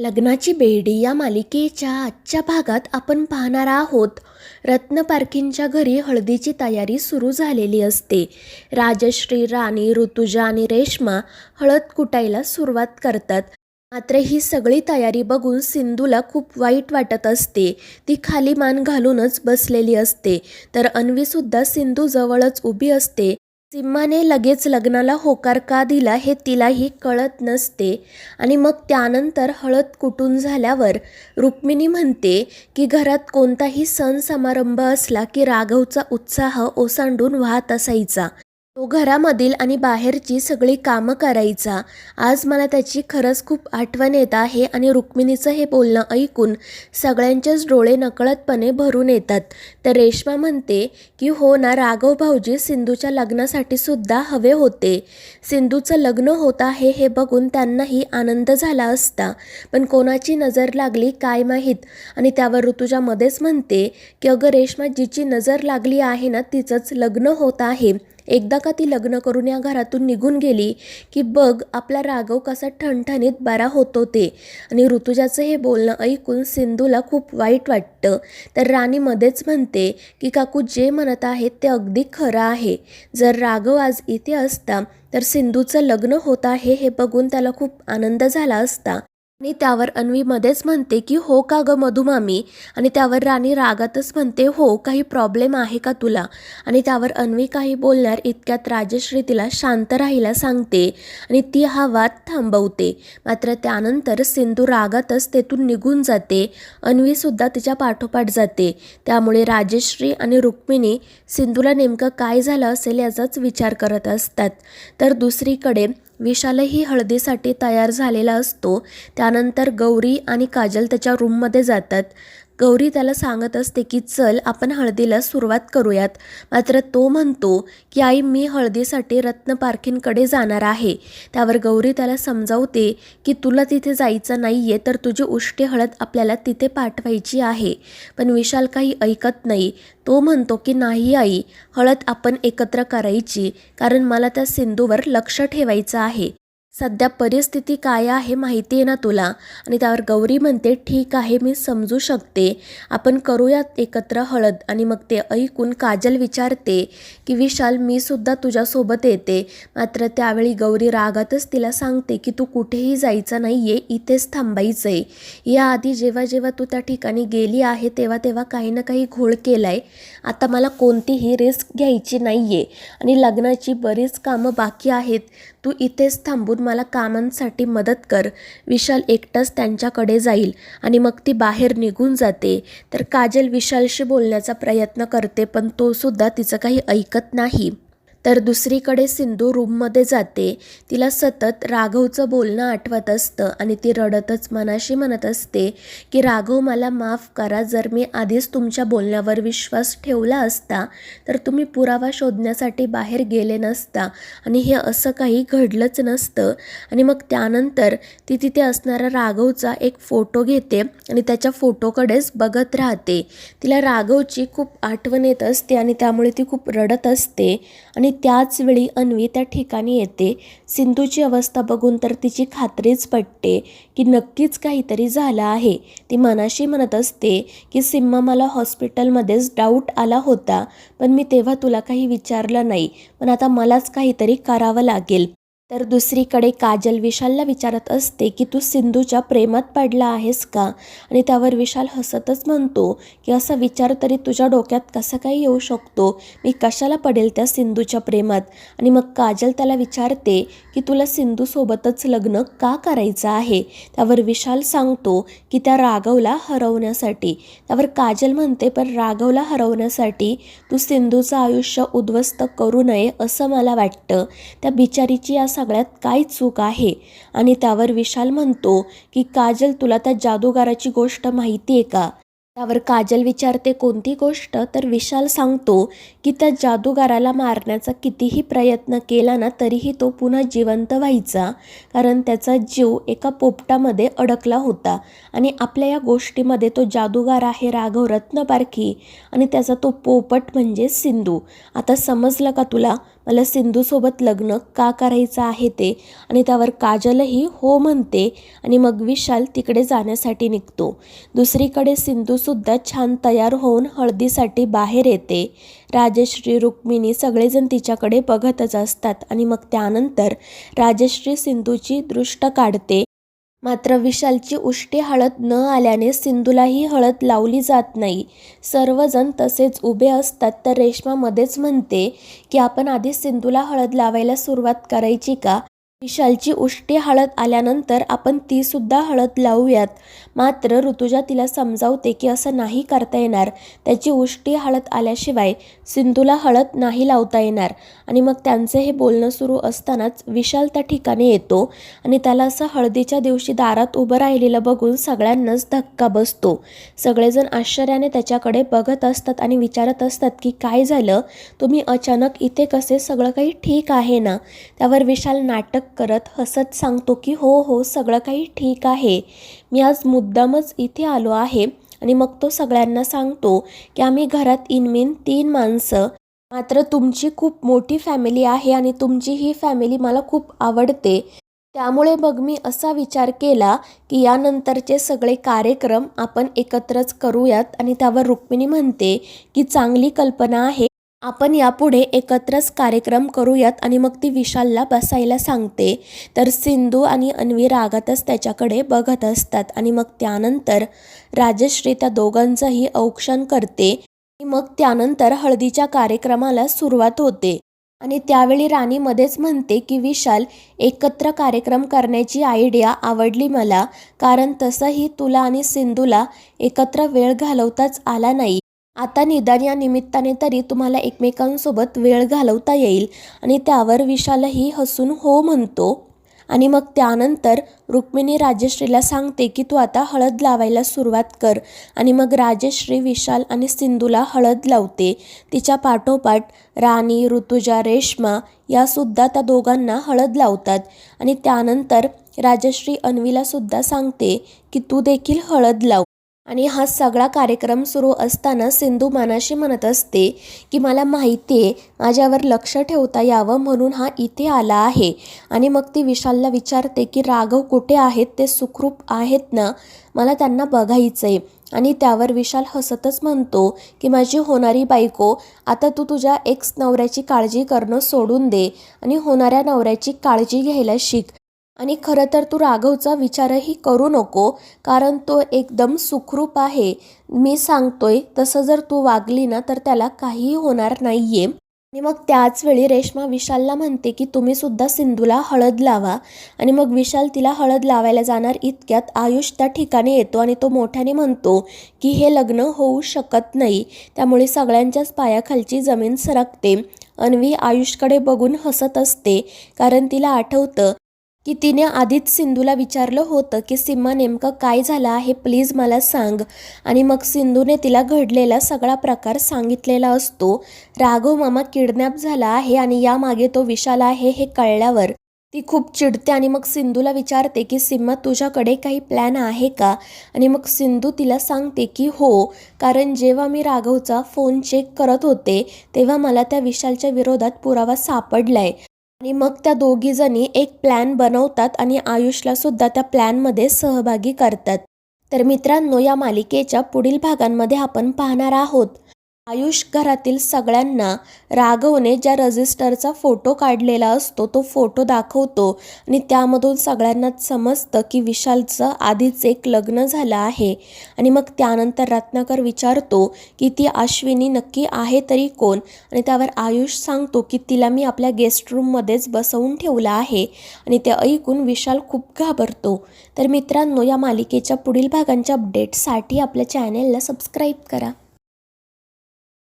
लग्नाची बेडी या मालिकेच्या आजच्या भागात आपण पाहणार आहोत. रत्न पारखींच्या घरी हळदीची तयारी सुरू झालेली असते. राजश्री राणी ऋतुजा आणि रेश्मा हळद कुटायला सुरुवात करतात. मात्र ही सगळी तयारी बघून सिंधूला खूप वाईट वाटत असते. ती खाली मान घालूनच बसलेली असते. तर अन्वीसुद्धा सिंधू जवळच उभी असते. सिम्माने लगेच लग्नाला होकार का दिला हे तिलाही कळत नसते. आणि मग त्यानंतर हळद कुटून झाल्यावर रुक्मिणी म्हणते की घरात कोणताही सण समारंभ असला की राघवचा उत्साह ओसांडून वाहत असायचा. तो घरामधील आणि बाहेरची सगळी कामं करायचा. आज मला त्याची खरंच खूप आठवण येत आहे आणि रुक्मिणीचं हे बोलणं ऐकून सगळ्यांचेच डोळे नकळतपणे भरून येतात. तर रेश्मा म्हणते की हो ना राघव भाऊजी सिंधूच्या लग्नासाठी सुद्धा हवे होते. सिंधूचं लग्न होत आहे हे बघून त्यांनाही आनंद झाला असता. पण कोणाची नजर लागली काय माहीत? आणि त्यावर ऋतुजामध्येच म्हणते की अगं रेश्मा जिची नजर लागली आहे ना तिचंच लग्न होत आहे. एकदा का ती लग्न करून या घरातून निघून गेली की बघ आपला राघव कसा ठणठणीत बरा होतो ते. आणि ऋतुजाचं हे बोलणं ऐकून सिंधूला खूप वाईट वाटतं. तर राणी मध्येच म्हणते की काकू जे म्हणत आहेत ते अगदी खरं आहे. जर राघव आज इथे असता तर सिंधूचं लग्न होत आहे हे बघून त्याला खूप आनंद झाला असता. आणि त्यावर अन्वी मध्येच म्हणते की हो का गं मधुमामी? आणि त्यावर राणी रागातच म्हणते हो काही प्रॉब्लेम आहे का तुला? आणि त्यावर अन्वी काही बोलणार इतक्यात राजश्री तिला शांत राहायला सांगते आणि ती हा वाद थांबवते. मात्र त्यानंतर सिंधू रागातच तेथून निघून जाते. अन्वीसुद्धा तिच्या पाठोपाठ जाते. त्यामुळे राजश्री आणि रुक्मिणी सिंधूला नेमकं काय झालं असेल याचाच विचार करत असतात. तर दुसरीकडे विशालही हळदीसाठी तयार झालेला असतो. त्यानंतर गौरी आणि काजल त्याच्या रूममध्ये जातात. गौरी त्याला सांगत असते की चल आपण हळदीला सुरुवात करूयात. मात्र तो म्हणतो की आई मी हळदीसाठी रत्न पारखींकडे जाणार आहे. त्यावर गौरी त्याला समजावते की तुला तिथे जायचं नाही आहे तर तुझी उष्टी हळद आपल्याला तिथे पाठवायची आहे. पण विशाल काही ऐकत नाही. तो म्हणतो की नाही आई हळद आपण एकत्र करायची कारण मला त्या सिंधूवर लक्ष ठेवायचं आहे. सध्या परिस्थिती काय आहे माहिती आहे ना तुला? आणि त्यावर गौरी म्हणते ठीक आहे मी समजू शकते. आपण करूयात एकत्र हळद. आणि मग ते ऐकून काजल विचारते की विशाल मी सुद्धा तुझ्यासोबत येते. मात्र त्यावेळी गौरी रागातच तिला सांगते की तू कुठेही जायचं नाही आहे इथेच थांबायचं आहे याआधी जेव्हा जेव्हा तू त्या ठिकाणी गेली आहे तेव्हा तेव्हा काही ना काही घोळ केला आहे आता मला कोणतीही रिस्क घ्यायची नाही आहे आणि लग्नाची बरीच कामं बाकी आहेत. तू इथेच थांबून मला कामांसाठी मदत कर. विशाल एकटाच त्यांच्याकडे जाईल आणि मग ती बाहेर निघून जाते. तर काजल विशालशी बोलण्याचा प्रयत्न करते पण तो सुद्धा तिचं काही ऐकत नाही. तर दुसरीकडे सिंधू रूममध्ये जाते. तिला सतत राघवचं बोलणं आठवत असतं आणि ती रडतच मनाशी म्हणत असते की राघव मला माफ करा. जर मी आधीच तुमच्या बोलण्यावर विश्वास ठेवला असता तर तुम्ही पुरावा शोधण्यासाठी बाहेर गेले नसता आणि हे असं काही घडलंच नसतं. आणि मग त्यानंतर ती तिथे असणारा राघवचा एक फोटो घेते आणि त्याच्या फोटोकडेच बघत राहते. तिला राघवची खूप आठवण येत असते आणि त्यामुळे ती खूप रडत असते आणि त्याच वेळी अन्वी त्या ठिकाणी येते. सिंधूची अवस्था बघून तर तिची खात्रीच पटते की नक्कीच काहीतरी झालं आहे. ती मनाशी म्हणत असते की सिम्मा मला हॉस्पिटलमध्येच डाऊट आला होता पण मी तेव्हा तुला काही विचारलं नाही. पण आता मलाच काहीतरी करावं लागेल. तर दुसरीकडे काजल विशालला विचारत असते की तू सिंधूच्या प्रेमात पडला आहेस का? आणि त्यावर विशाल हसतच म्हणतो की असा विचार तरी तुझ्या डोक्यात कसा काही येऊ शकतो? मी कशाला पडेल त्या सिंधूच्या प्रेमात? आणि मग काजल त्याला विचारते की तुला सिंधूसोबतच लग्न का करायचं आहे? त्यावर विशाल सांगतो की त्या राघवला हरवण्यासाठी. त्यावर काजल म्हणते पण राघवला हरवण्यासाठी तू सिंधूचं आयुष्य उद्ध्वस्त करू नये असं मला वाटतं. त्या बिचारीची असं सगळ्यात काय चूक आहे? आणि त्यावर विशाल म्हणतो की काजल तुला त्या जादूगाराची गोष्ट माहिती आहे का? त्यावर काजल विचारते कोणती गोष्ट? तर विशाल सांगतो की त्या जादूगाराला मारण्याचा कितीही प्रयत्न केला ना तरीही तो पुन्हा जिवंत व्हायचा. कारण त्याचा जीव एका पोपटामध्ये अडकला होता. आणि आपल्या या गोष्टीमध्ये तो जादूगार आहे राघव रत्नपारखी. आणि त्याचा तो पोपट म्हणजे सिंधू. आता समजलं का तुला? मला सिंधूसोबत लग्न का करायचं आहे ते आणि त्यावर काजलही हो म्हणते आणि मग विशाल तिकडे जाण्यासाठी निघतो. दुसरीकडे सिंधूसुद्धा छान तयार होऊन हळदीसाठी बाहेर येते. राजश्री रुक्मिणी सगळेजण तिच्याकडे बघतच असतात आणि मग त्यानंतर राजश्री सिंधूची दृष्ट काढते मात्र विशालची उष्टी हळद न आल्याने सिंधूलाही हळद लावली जात नाही. सर्वजण तसेच उभे असतात तर रेश्मा मध्येच म्हणते की आपण आधी सिंधूला हळद लावायला सुरुवात करायची का? विशालची उष्टी हळद आल्यानंतर आपण तीसुद्धा हळद लावूयात. मात्र ऋतुजा तिला समजावते की असं नाही करता येणार. त्याची उष्टी हळद आल्याशिवाय सिंधूला हळद नाही लावता येणार. आणि मग त्यांचं हे बोलणं सुरू असतानाच विशाल त्या ठिकाणी येतो आणि त्याला असं हळदीच्या दिवशी दारात उभं राहिलेलं बघून सगळ्यांनाच धक्का बसतो. सगळेजण आश्चर्याने त्याच्याकडे बघत असतात आणि विचारत असतात की काय झालं? तुम्ही अचानक इथे कसे? सगळं काही ठीक आहे ना? त्यावर विशाल नाटक करत हसत सांगतो की हो हो सगळं काही ठीक आहे. मी आज मुद्दामच इथे आलो आहे आणि मग तो सगळ्यांना सांगतो की आम्ही घरात इनमिन तीन माणसं. मात्र तुमची खूप मोठी फॅमिली आहे आणि तुमची ही फॅमिली मला खूप आवडते. त्यामुळे मग मी असा विचार केला की यानंतरचे सगळे कार्यक्रम आपण एकत्रच करूयात. आणि त्यावर रुक्मिणी म्हणते की चांगली कल्पना आहे. आपण यापुढे एकत्रच कार्यक्रम करूयात आणि मग ती विशालला बसायला सांगते. तर सिंधू आणि अन्वी रागातच त्याच्याकडे बघत असतात आणि मग त्यानंतर राजश्री त्या दोघांचंही औक्षण करते. आणि मग त्यानंतर हळदीच्या कार्यक्रमाला सुरुवात होते. आणि त्यावेळी राणी मध्येच म्हणते की विशाल एकत्र कार्यक्रम करण्याची आयडिया आवडली मला. कारण तसंही तुला आणि सिंधूला एकत्र वेळ घालवताच आला नाही. आता निदान या निमित्ताने तरी तुम्हाला एकमेकांसोबत वेळ घालवता येईल आणि त्यावर विशालही हसून हो म्हणतो. आणि मग त्यानंतर रुक्मिणी राजश्रीला सांगते की तू आता हळद लावायला सुरुवात कर. आणि मग राजश्री विशाल आणि सिंधूला हळद लावते. तिच्या पाठोपाठ राणी ऋतुजा रेश्मा यासुद्धा त्या दोघांना हळद लावतात. आणि त्यानंतर राजश्री अन्वीलासुद्धा सांगते की तू देखील हळद लाव. आणि हा सगळा कार्यक्रम सुरू असताना सिंधू मनाशी म्हणत असते की मला माहिती आहे माझ्यावर लक्ष ठेवता यावं म्हणून हा इथे आला आहे. आणि मग ती विशालला विचारते की राघव कुठे आहेत? ते सुखरूप आहेत ना? मला त्यांना बघायचं आहे आणि त्यावर विशाल हसतच म्हणतो की माझी होणारी बायको आता तू तुझ्या एक्स नवऱ्याची काळजी करणं सोडून दे. आणि होणाऱ्या नवऱ्याची काळजी घ्यायला शिक. आणि खरं तर तू राघवचा विचारही करू नको कारण तो एकदम सुखरूप आहे. मी सांगतोय तसं जर तू वागली ना तर त्याला काहीही होणार नाही आहे आणि मग त्याच वेळी रेश्मा विशालला म्हणते की तुम्ही सुद्धा सिंधूला हळद लावा. आणि मग विशाल तिला हळद लावायला जाणार इतक्यात आयुष त्या ठिकाणी येतो आणि तो मोठ्याने म्हणतो की हे लग्न होऊ शकत नाही. त्यामुळे सगळ्यांच्याच पायाखालची जमीन सरकते. अन्वी आयुषकडे बघून हसत असते कारण तिला आठवतं की तिने आधीच सिंधूला विचारलं होतं की सिम्मा नेमकं काय झालं आहे? प्लीज मला सांग. आणि मग सिंधूने तिला घडलेला सगळा प्रकार सांगितलेला असतो. राघव मामा किडनॅप झाला आहे आणि यामागे तो विशाल आहे हे कळल्यावर ती खूप चिडते आणि मग सिंधूला विचारते की सिम्मा तुझ्याकडे काही प्लॅन आहे का? आणि मग सिंधू तिला सांगते की हो कारण जेव्हा मी राघवचा फोन चेक करत होते तेव्हा मला त्या विशालच्या विरोधात पुरावा सापडलाय. आणि मग त्या दोघीजणी एक प्लॅन बनवतात आणि आयुषला सुद्धा त्या प्लॅनमध्ये सहभागी करतात. तर मित्रांनो या मालिकेच्या पुढील भागांमध्ये आपण पाहणार आहोत. आयुष घरातील सगळ्यांना राघवने ज्या रजिस्टरचा फोटो काढलेला असतो तो फोटो दाखवतो आणि त्यामधून सगळ्यांनाच समजतं की विशालचं आधीच एक लग्न झालं आहे. आणि मग त्यानंतर रत्नाकर विचारतो की ती अश्विनी नक्की आहे तरी कोण? आणि त्यावर आयुष सांगतो की तिला मी आपल्या गेस्ट रूममध्येच बसवून ठेवलं आहे. आणि ते ऐकून विशाल खूप घाबरतो. तर मित्रांनो या मालिकेच्या पुढील भागांच्या अपडेटसाठी आपल्या चॅनेलला सबस्क्राईब करा.